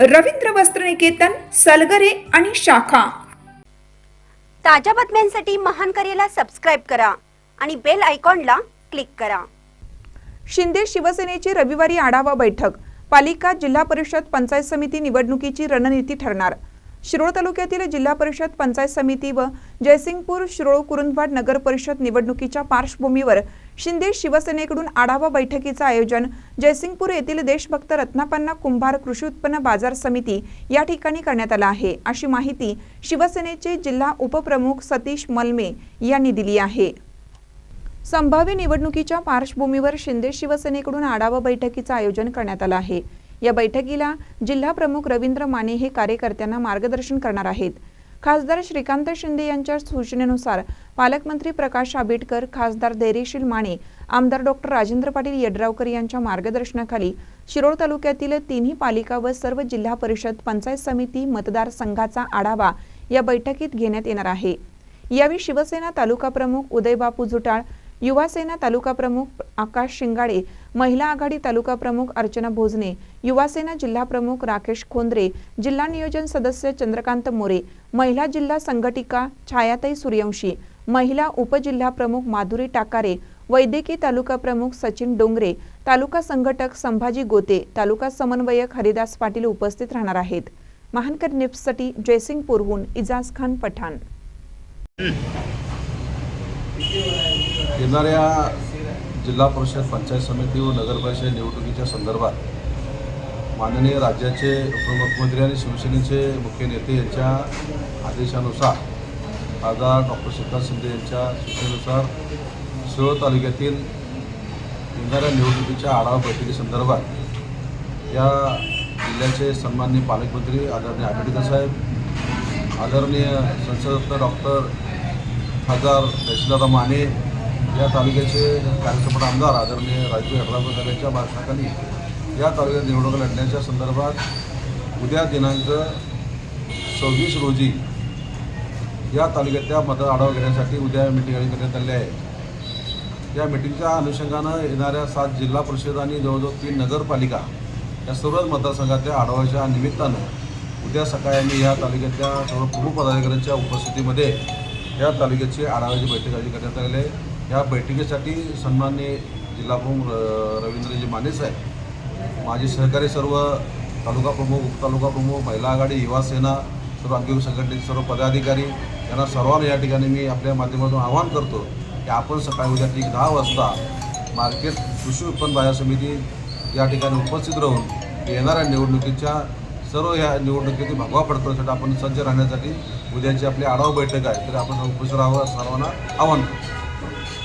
रवींद्र वस्त्रनिकेतन सलगरे आणि शाखा. ताज्या बातम्यांसाठी महान करेला सबस्क्राईब करा आणि बेल आयकॉनला क्लिक करा. शिंदे शिवसेनेची रविवारी आढावा बैठक. पालिका जिल्हा परिषद पंचायत समिती निवडणुकीची रणनीती ठरणार. शिरोळ तालुक्यातील जिल्हा परिषद पंचायत समिती व जयसिंगपूर शिरोळ कुरुंदवाड नगर परिषद निवडणुकीच्या पार्श्वभूमीवर शिंदे शिवसेनेकडून आढावा बैठकीचं आयोजन जयसिंगपूर येथील देशभक्त रत्नापन्ना कुंभार कृषी उत्पन्न बाजार समिती या ठिकाणी करण्यात आला आहे. अशी माहिती शिवसेनेचे जिल्हा उपप्रमुख सतीश मलमे यांनी दिली आहे. संभाव्य निवडणुकीच्या पार्श्वभूमीवर शिंदे शिवसेनेकडून आढावा बैठकीचं आयोजन करण्यात आलं आहे. या बैठकीला जिल्हा प्रमुख रवींद्र माने हे कार्यकर्त्यांना मार्गदर्शन करणार आहेत. खासदार श्रीकांत शिंदे यांच्या सूचनेनुसार पालकमंत्री प्रकाश आंबेडकर खासदार धैर्यशील माने आमदार डॉक्टर राजेंद्र पाटील यड्रावकर यांच्या मार्गदर्शनाखाली शिरोळ तालुक्यातील तिन्ही पालिका व सर्व जिल्हा परिषद पंचायत समिती मतदारसंघाचा आढावा या बैठकीत घेण्यात येणार आहे. यावेळी शिवसेना तालुका प्रमुख उदयबापू जुटाळ युवासेना तालुका प्रमुख आकाश शिंगाडे महिला आघाडी तालुका प्रमुख अर्चना भोजने युवासेना जिल्हा प्रमुख राकेश खोंद्रे जिल्हा नियोजन सदस्य चंद्रकांत मोरे महिला जिल्हा संघटिका छायाताई सूर्यवंशी महिला उपजिल्हा प्रमुख माधुरी टाकारे वैद्यकीय तालुका प्रमुख सचिन डोंगरे तालुका संघटक संभाजी गोते तालुका समन्वयक हरिदास पाटील उपस्थित राहणार आहेत. महानकर निप्ससाठी जयसिंगपूरहून इजाज खान पठाण. येणाऱ्या जिल्हा परिषद पंचायत समिती व नगरपरिषद निवडणुकीच्या संदर्भात माननीय राज्याचे उपमुख्यमंत्री आणि शिवसेनेचे मुख्य नेते यांच्या आदेशानुसार खासदार डॉक्टर श्रीकांत शिंदे यांच्या सूचनेनुसार शिरोळ तालुक्यातील येणाऱ्या निवडणुकीच्या आढावा बैठकीसंदर्भात या जिल्ह्याचे सन्माननीय पालकमंत्री आदरणीय आंबेडकर साहेब आदरणीय संसदरत्न डॉक्टर खासदार दशदादा माने या तालुक्याचे कार्यसम्राट आमदार आदरणीय राजू यड्रावकर साहेबांच्या भाषणाखाली या तालुक्यात निवडणूक लढण्याच्या संदर्भात उद्या दिनांक सव्वीस रोजी या तालुक्यातल्या मत आढावा घेण्यासाठी उद्या मिटिंग आयोजित करण्यात आली आहे. या मिटिंगच्या अनुषंगानं येणाऱ्या सात जिल्हा परिषद आणि जवळजवळ तीन नगरपालिका या सर्वच मतदारसंघातल्या आढाव्याच्या निमित्तानं उद्या सकाळी आम्ही या तालुक्यातल्या सर्व प्रमुख पदाधिकाऱ्यांच्या उपस्थितीमध्ये या तालुक्याची आढाव्याची बैठक आयोजित करण्यात आलेली आहे. या बैठकीसाठी सन्मान्य जिल्हाप्रमुख र- रवींद्रजी माने साहेब माझे सहकारी सर्व तालुका प्रमुख उपतालुका प्रमुख महिला आघाडी युवा सेना सर्व अंगीय संघटनेचे सर्व पदाधिकारी यांना सर्वांना या ठिकाणी मी आपल्या माध्यमातून आवाहन करतो की आपण सकाळी उद्या ठीक दहा वाजता मार्केट कृषी उत्पन्न बाजार समिती या ठिकाणी उपस्थित राहून येणाऱ्या निवडणुकीच्या सर्व या निवडणुकीतील भगवा पडतोसाठी आपण सज्ज राहण्यासाठी उद्याची आपली आढावा बैठक आहे. तर आपण उपस्थित राहावं सर्वांना आवाहन करतो.